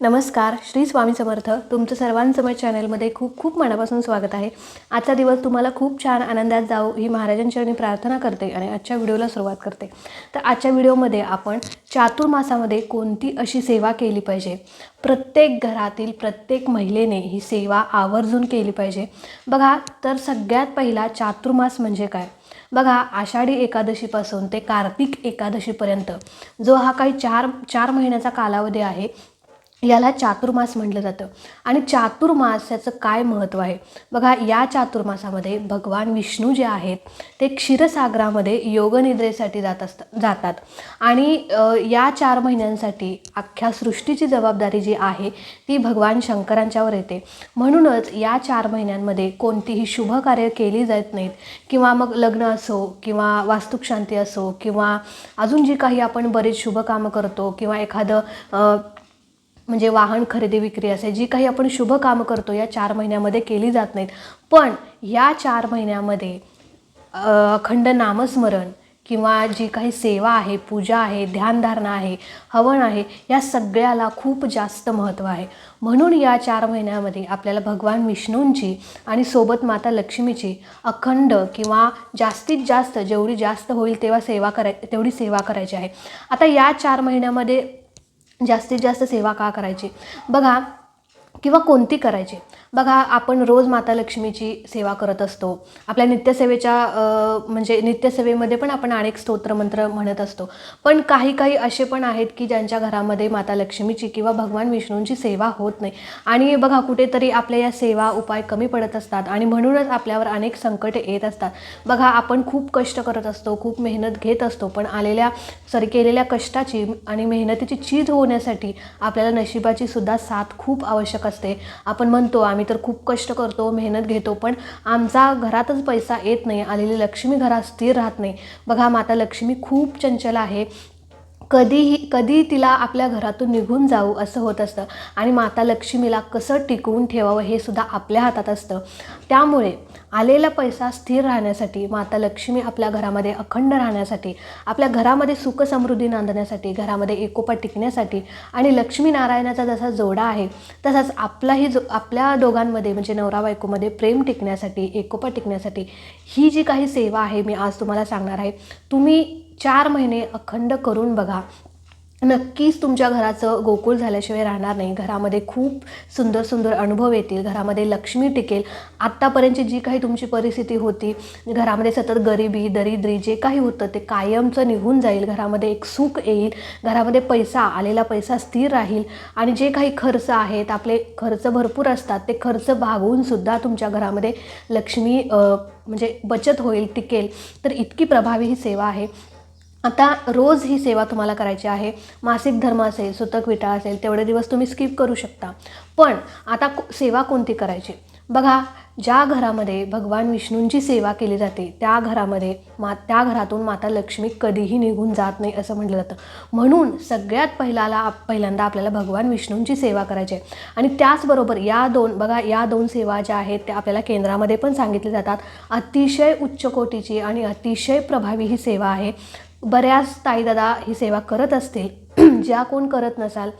नमस्कार श्री स्वामी समर्थ. तुमचं सर्वांसमोर चॅनलमध्ये खूप खूप मनापासून स्वागत आहे. आजचा दिवस तुम्हाला खूप छान आनंदात जाऊ ही महाराजांचरणी प्रार्थना करते आणि आजच्या व्हिडिओला सुरुवात करते. तर आजच्या व्हिडिओमध्ये आपण चातुर्मासामध्ये कोणती अशी सेवा केली पाहिजे? प्रत्येक घरातील प्रत्येक महिलेने ही सेवा आवर्जून केली पाहिजे. बघा तर सगळ्यात पहिला चातुर्मास म्हणजे काय? बघा आषाढी एकादशीपासून ते कार्तिक एकादशीपर्यंत जो हा काही चार चार महिन्याचा कालावधी आहे याला चातुर्मास म्हटलं जातं. आणि चातुर्मास याचं काय महत्त्व आहे? बघा या चातुर्मासामध्ये भगवान विष्णू जे आहेत ते क्षीरसागरामध्ये योगनिद्रेसाठी जात असतात जातात. आणि या चार महिन्यांसाठी अख्ख्या सृष्टीची जबाबदारी जी आहे ती भगवान शंकरांच्यावर येते. म्हणूनच या चार महिन्यांमध्ये कोणतीही शुभ कार्य केली जात नाहीत. किंवा मग लग्न असो किंवा वास्तुकशांती असो किंवा अजून जी काही आपण बरेच शुभ कामं करतो किंवा एखादं म्हणजे वाहन खरेदी विक्री असेल जी काही आपण शुभ कामं करतो या चार महिन्यामध्ये केली जात नाहीत. पण या चार महिन्यामध्ये अखंड नामस्मरण किंवा जी काही सेवा आहे पूजा आहे ध्यानधारणा आहे हवन आहे या सगळ्याला खूप जास्त महत्त्व आहे. म्हणून या चार महिन्यामध्ये आपल्याला भगवान विष्णूंची आणि सोबत माता लक्ष्मीची अखंड किंवा जास्तीत जास्त जेवढी जास्त होईल तेव्हा सेवा कराय तेवढी सेवा करायची आहे. आता या चार महिन्यामध्ये जास्तीत जास्त सेवा का करायची? बघा किंवा कोणती करायची? बघा आपण रोज माता लक्ष्मीची सेवा करत असतो. आपल्या नित्यसेवेच्या म्हणजे नित्यसेवेमध्ये पण आपण अनेक स्तोत्रमंत्र म्हणत असतो. पण काही काही असे पण आहेत की ज्यांच्या घरामध्ये माता लक्ष्मीची किंवा भगवान विष्णूंची सेवा होत नाही. आणि बघा कुठेतरी आपल्या या सेवा उपाय कमी पडत असतात आणि म्हणूनच आपल्यावर अनेक संकटे येत असतात. बघा आपण खूप कष्ट करत असतो खूप मेहनत घेत असतो पण आलेल्या सॉरी केलेल्या कष्टाची आणि मेहनतीची चीज होण्यासाठी आपल्याला नशिबाची सुद्धा साथ खूप आवश्यक असते. आपण म्हणतो आम्ही तर खूप कष्ट करतो मेहनत घेतो पण आमचा घरातच पैसा येत नाही. आलेली लक्ष्मी घरात स्थिर राहत नाही. बघा माता लक्ष्मी खूप चंचल आहे. कधीही कधी तिला आपल्या घरातून निघून जाऊ असं होत असतं. आणि माता लक्ष्मीला कसं टिकवून ठेवावं हे सुद्धा आपल्या हातात असतं. त्यामुळे आलेला पैसा स्थिर राहण्यासाठी माता लक्ष्मी आपल्या घरामध्ये अखंड राहण्यासाठी आपल्या घरामध्ये सुख समृद्धी नांदण्यासाठी घरामध्ये एकोपा टिकण्यासाठी आणि लक्ष्मीनारायणाचा जसा जोडा आहे तसाच आपलाही जो आपल्या दोघांमध्ये म्हणजे नवरा बायकोमध्ये प्रेम टिकण्यासाठी एकोपा टिकण्यासाठी ही जी काही सेवा आहे मी आज तुम्हाला सांगणार आहे तुम्ही चार महिने अखंड करून बघा. नक्कीच तुमच्या घराचं गोकुळ झाल्याशिवाय राहणार नाही. घरामध्ये खूप सुंदर सुंदर अनुभव येतील. घरामध्ये लक्ष्मी टिकेल. आत्तापर्यंतची जी काही तुमची परिस्थिती होती घरामध्ये सतत गरिबी दरिद्री जे काही होतं ते कायमचं निघून जाईल. घरामध्ये एक सुख येईल. घरामध्ये पैसा आलेला पैसा स्थिर राहील. आणि जे काही खर्च आहेत आपले खर्च भरपूर असतात ते खर्च भागवूनसुद्धा तुमच्या घरामध्ये लक्ष्मी म्हणजे बचत होईल टिकेल. तर इतकी प्रभावी ही सेवा आहे. आता रोज ही सेवा तुम्हाला करायची आहे. मासिक धर्म असेल सुतक विटा असेल तेवढे दिवस तुम्ही स्किप करू शकता. पण आता सेवा कोणती करायची? बघा ज्या घरामध्ये भगवान विष्णूंची सेवा केली जाते त्या घरामध्ये मा त्या घरातून माता लक्ष्मी कधीही निघून जात नाही असं म्हटलं जातं. म्हणून सगळ्यात पहिल्याला पहिल्यांदा आपल्याला भगवान विष्णूंची सेवा करायची आहे. आणि त्याचबरोबर या दोन बघा या दोन सेवा ज्या आहेत त्या आपल्याला केंद्रामध्ये पण सांगितल्या जातात. अतिशय उच्च कोटीची आणि अतिशय प्रभावी ही सेवा आहे. बऱ्याच ताईदादा ही सेवा करत असतील. ज्या कोण करत नसाल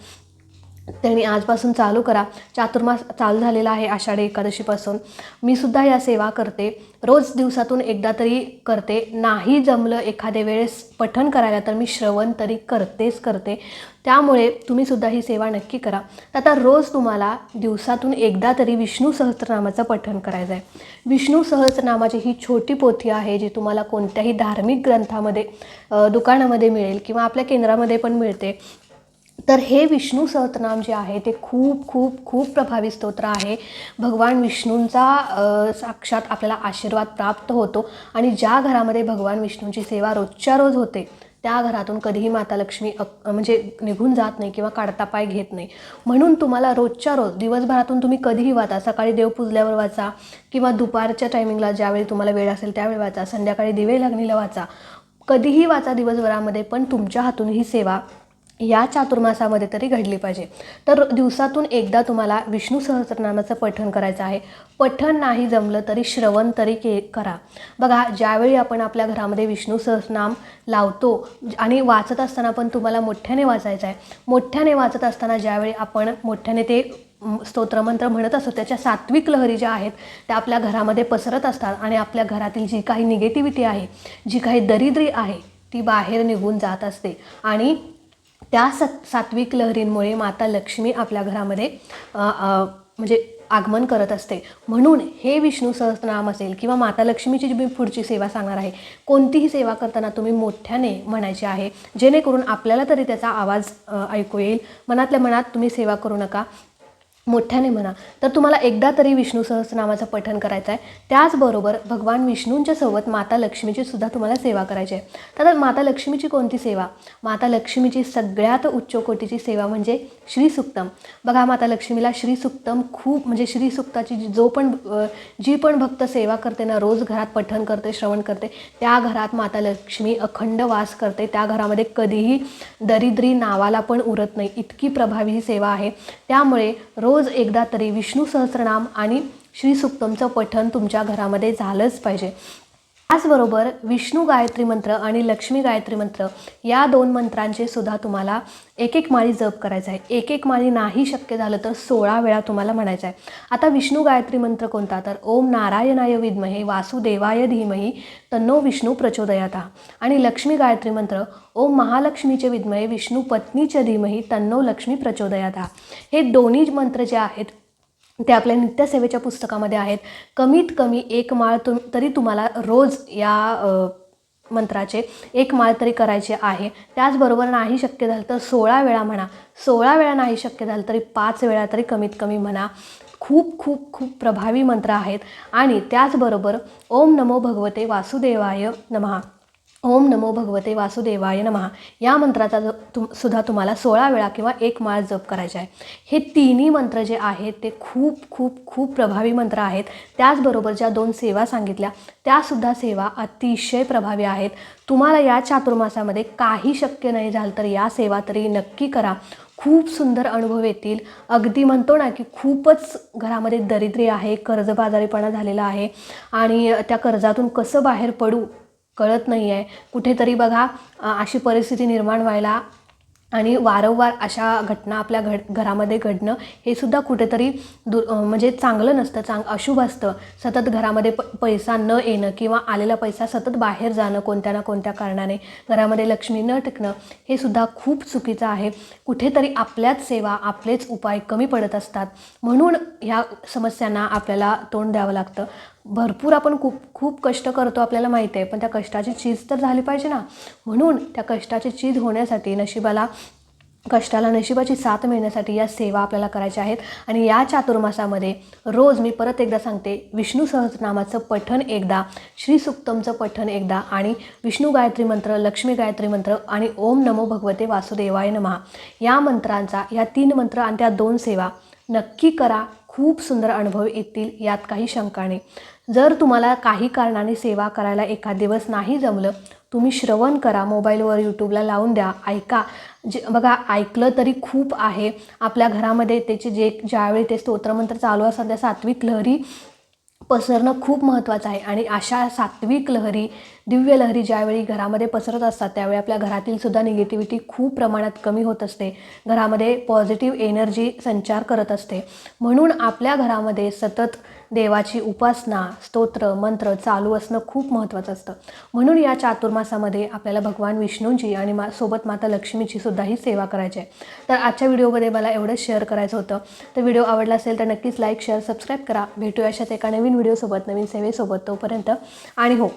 त्यांनी आजपासून चालू करा. चातुर्मास चालू झालेला आहे आषाढी एकादशीपासून. मी सुद्धा या सेवा करते. रोज दिवसातून एकदा तरी करते. नाही जमलं एखाद्या वेळेस पठण करायला तर मी श्रवण तरी करतेच करते. त्यामुळे तुम्ही सुद्धा ही सेवा नक्की करा. तर आता रोज तुम्हाला दिवसातून एकदा तरी विष्णू सहस्त्रनामाचं पठण करायचं आहे. विष्णू सहस्त्रनामाची ही छोटी पोथी आहे जी तुम्हाला कोणत्याही धार्मिक ग्रंथामध्ये दुकानामध्ये मिळेल किंवा आपल्या केंद्रामध्ये पण मिळते. तर हे विष्णू सहस्रनाम जे आहे ते खूप खूप खूप प्रभावी स्तोत्र आहे. भगवान विष्णूंचा साक्षात आपल्याला आशीर्वाद प्राप्त होतो आणि ज्या घरामध्ये भगवान विष्णूंची सेवा रोजच्या रोज होते त्या घरातून कधीही माता लक्ष्मी अ- म्हणजे निघून जात नाही किंवा काढता पाय घेत नाही. म्हणून तुम्हाला रोजच्या रोज दिवसभरातून तुम्ही कधीही वाचा सकाळी देव पुजल्यावर वाचा किंवा दुपारच्या टायमिंगला ज्यावेळी तुम्हाला वेळ असेल त्यावेळी वाचा संध्याकाळी दिवे लागणीला वाचा. कधीही वाचा दिवसभरामध्ये पण तुमच्या हातून ही सेवा या चातुर्मासामध्ये तरी घडली पाहिजे. तर दिवसातून एकदा तुम्हाला विष्णू सहस्रनामाचं पठण करायचं आहे. पठण नाही जमलं तरी श्रवण तरी के करा. बघा ज्यावेळी आपण आपल्या घरामध्ये विष्णू सहस्रनाम लावतो आणि वाचत असताना पण तुम्हाला मोठ्याने वाचायचं आहे. मोठ्याने वाचत असताना ज्यावेळी आपण मोठ्याने ते स्तोत्रमंत्र म्हणत असतो त्याच्या सात्विक लहरी ज्या आहेत त्या आपल्या घरामध्ये पसरत असतात आणि आपल्या घरातील जी काही निगेटिव्हिटी आहे जी काही दरिद्री आहे ती बाहेर निघून जात असते. आणि त्या सत् सात्विक लहरींमुळे माता लक्ष्मी आपल्या घरामध्ये म्हणजे आगमन करत असते. म्हणून हे विष्णू सहस्रनाम असेल किंवा माता लक्ष्मीची जी मी पुढची सेवा सांगणार आहे कोणतीही सेवा करताना तुम्ही मोठ्याने म्हणायची आहे जेणेकरून आपल्याला तरी त्याचा आवाज ऐकू येईल. मनातल्या मनात तुम्ही सेवा करू नका. मोठ्याने म्हणा. तर तुम्हाला एकदा तरी विष्णू सहस्रनामाचं पठण करायचं आहे त्याचबरोबर भगवान विष्णूंच्या सोबत माता लक्ष्मीची सुद्धा तुम्हाला सेवा करायची आहे. तर माता लक्ष्मीची कोणती सेवा? माता लक्ष्मीची सगळ्यात उच्चकोटीची सेवा म्हणजे श्रीसुक्तम. बघा माता लक्ष्मीला श्रीसुक्तम खूप म्हणजे श्रीसुक्ताची जी- जो पण जी पण भक्त सेवा करते ना रोज घरात पठण करते श्रवण करते त्या घरात माता लक्ष्मी अखंड वास करते. त्या घरामध्ये कधीही दरिद्री नावाला पण उरत नाही. इतकी प्रभावी ही सेवा आहे. त्यामुळे रोज एकदा तरी विष्णू सहस्रनाम आणि श्रीसुक्तमचं पठण तुमच्या घरामध्ये झालंच पाहिजे. त्याचबरोबर विष्णू गायत्री मंत्र आणि लक्ष्मी गायत्री मंत्र या दोन मंत्रांचे सुद्धा तुम्हाला एक एक माळी जप करायचा आहे. एक एक माळी नाही शक्य झालं तर सोळा वेळा तुम्हाला म्हणायचं आहे. आता विष्णू गायत्री मंत्र कोणता? तर ओम नारायणाय विद्महे वासुदेवाय धीमही तन्नो विष्णू प्रचोदयाता. आणि लक्ष्मी गायत्री मंत्र ओम महालक्ष्मीचे विद्महे विष्णू पत्नीच्या धीमही तन्नो लक्ष्मी प्रचोदयाता. हे दोन्ही मंत्र जे आहेत ते आपल्या नित्यसेवेच्या पुस्तकामध्ये आहेत. कमीत कमी एक माळ तुम तरी तुम्हाला रोज या मंत्राचे एक माळ तरी करायचे आहे. त्याचबरोबर नाही शक्य झालं तर सोळा वेळा म्हणा. सोळा वेळा नाही शक्य झालं तरी पाच वेळा तरी कमीत कमी म्हणा. खूप खूप खूप प्रभावी मंत्र आहेत. आणि त्याचबरोबर ओम नमो भगवते वासुदेवाय नमः ओम नमो भगवते वासुदेवाय नमः. या मंत्राचा तुम सुद्धा तुम्हाला सोळा वेळा किंवा एक माळ जप करायचा आहे. हे तिन्ही मंत्र जे आहेत ते खूप खूप खूप प्रभावी मंत्र आहेत. त्याचबरोबर ज्या दोन सेवा सांगितल्या त्यासुद्धा सेवा अतिशय प्रभावी आहेत. तुम्हाला या चातुर्मासामध्ये काही शक्य नाही झालं तर या सेवा तरी नक्की करा. खूप सुंदर अनुभव येतील. अगदी म्हणतो ना की खूपच घरामध्ये दरिद्री आहे कर्जबाजारीपणा झालेला आहे आणि त्या कर्जातून कसं बाहेर पडू? कळत नाही आहे कुठेतरी बघा अशी परिस्थिती निर्माण व्हायला आणि वारंवार अशा घटना आपल्या घड घरामध्ये घडणं हे सुद्धा कुठेतरी दु म्हणजे चांगलं नसतं चांग अशुभ असतं. सतत घरामध्ये प पैसा न येणं किंवा आलेला पैसा सतत बाहेर जाणं कोणत्या ना कोणत्या कारणाने घरामध्ये लक्ष्मी न टिकणं हे सुद्धा खूप चुकीचं आहे. कुठेतरी आपल्याच सेवा आपलेच उपाय कमी पडत असतात. म्हणून ह्या समस्यांना आपल्याला तोंड द्यावं लागतं. भरपूर आपण खूप खूप कष्ट करतो आपल्याला माहिती आहे पण त्या कष्टाची चीज तर झाली पाहिजे ना. म्हणून त्या कष्टाची चीज होण्यासाठी नशिबाला कष्टाला नशिबाची साथ मिळण्यासाठी या सेवा आपल्याला करायच्या आहेत. आणि या चातुर्मासामध्ये रोज मी परत एकदा सांगते विष्णू सहस्रनामाचं पठण एकदा श्रीसुक्तमचं पठण एकदा आणि विष्णू गायत्री मंत्र लक्ष्मी गायत्री मंत्र आणि ओम नमो भगवते वासुदेवाय नमहा या मंत्रांचा या तीन मंत्र आणि त्या दोन सेवा नक्की करा खूप सुंदर अनुभव येतील यात काही शंका नाही. जर तुम्हाला काही कारणाने सेवा करायला एखाद दिवस नाही जमलं तुम्ही श्रवण करा मोबाईलवर यूट्यूबला लावून द्या ऐका. जे बघा ऐकलं तरी खूप आहे. आपल्या घरामध्ये त्याचे जे ज्यावेळी ते स्तोत्रमंत्र चालू असतात त्या सात्विक लहरी पसरणं खूप महत्त्वाचं आहे. आणि अशा सात्विक लहरी दिव्य लहरी ज्यावेळी घरामध्ये पसरत असतात त्यावेळी आपल्या घरातील सुद्धा निगेटिव्हिटी खूप प्रमाणात कमी होत असते. घरामध्ये पॉझिटिव्ह एनर्जी संचार करत असते. म्हणून आपल्या घरामध्ये सतत देवाची उपासना स्तोत्र मंत्र चालू असणं खूप महत्त्वाचं असतं. म्हणून या चातुर्मासामध्ये आपल्याला भगवान विष्णूंची आणि मा सोबत माता लक्ष्मीची सुद्धाही सेवा करायची आहे. तर आजच्या व्हिडिओमध्ये मला एवढंच शेअर करायचं होतं. तर व्हिडिओ आवडला असेल तर नक्कीच लाईक शेअर सबस्क्राईब करा. भेटू अशाच एका नवीन व्हिडिओसोबत नवीन सेवेसोबत तोपर्यंत. आणि हो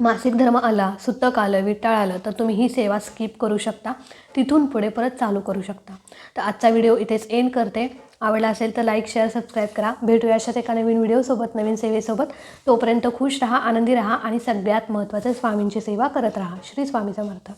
मासिक धर्म आला सुतक आलं विटाळ आलं तर तुम्ही ही सेवा स्किप करू शकता. तिथून पुढे परत चालू करू शकता. तर आजचा व्हिडिओ इथेच एंड करते. आवडला असेल तर लाईक शेअर सबस्क्राईब करा. भेटूया अशाच एका नवीन व्हिडिओसोबत नवीन सेवेसोबत तोपर्यंत खुश राहा आनंदी राहा आणि सगळ्यात महत्त्वाचं स्वामींची सेवा करत राहा. श्री स्वामी समर्थ.